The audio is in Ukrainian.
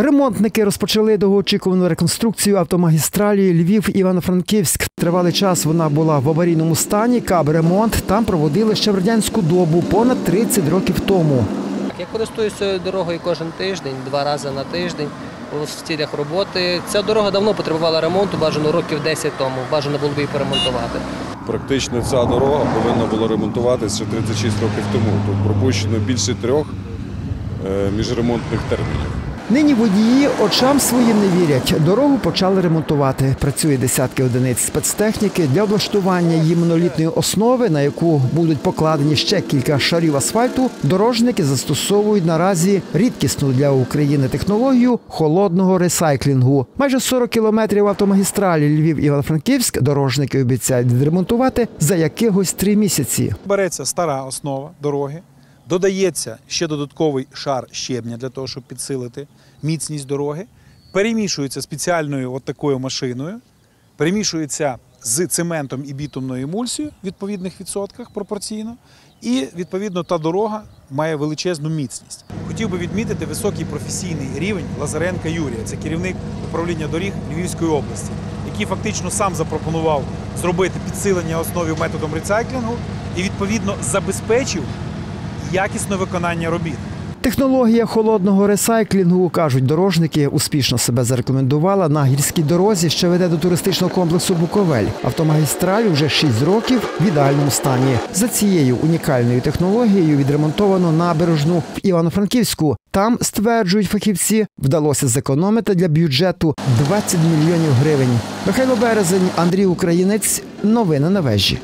Ремонтники розпочали довгоочікувану реконструкцію автомагістралі Львів Івано-Франківськ. Тривалий час вона була в аварійному стані. Каб-ремонт там проводили ще в радянську добу, понад 30 років тому. Я користуюся цією дорогою кожен тиждень, два рази на тиждень в цілях роботи. Ця дорога давно потребувала ремонту, бажано років 10 тому. Бажано було б її поремонтувати. Практично ця дорога повинна була ремонтуватися ще 36 років тому. Тут пропущено більше трьох е, міжремонтних термінів. Нині водії очам своїм не вірять. Дорогу почали ремонтувати. Працює десятки одиниць спецтехніки для облаштування її монолітної основи, на яку будуть покладені ще кілька шарів асфальту. Дорожники застосовують наразі рідкісну для України технологію холодного ресайклінгу. Майже 40 кілометрів автомагістралі Львів Івано-Франківськ дорожники обіцяють відремонтувати за якихось три місяці. Береться стара основа дороги, додається ще додатковий шар щебня для того, щоб підсилити міцність дороги, перемішується спеціальною от такою машиною, перемішується з цементом і бітумною емульсією в відповідних відсотках пропорційно, і відповідно та дорога має величезну міцність. Хотів би відмітити високий професійний рівень Лазаренка Юрія, це керівник управління доріг Львівської області, який фактично сам запропонував зробити підсилення основі методом рецайклінгу і відповідно забезпечив якісне виконання робіт. Технологія холодного ресайклінгу, кажуть дорожники, успішно себе зарекомендувала на гірській дорозі, що веде до туристичного комплексу Буковель. Автомагістраль вже 6 років в ідеальному стані. За цією унікальною технологією відремонтовано набережну в Івано-Франківську. Там стверджують фахівці, вдалося зекономити для бюджету 20 мільйонів гривень. Михайло Березень, Андрій Українець. Новини на вежі.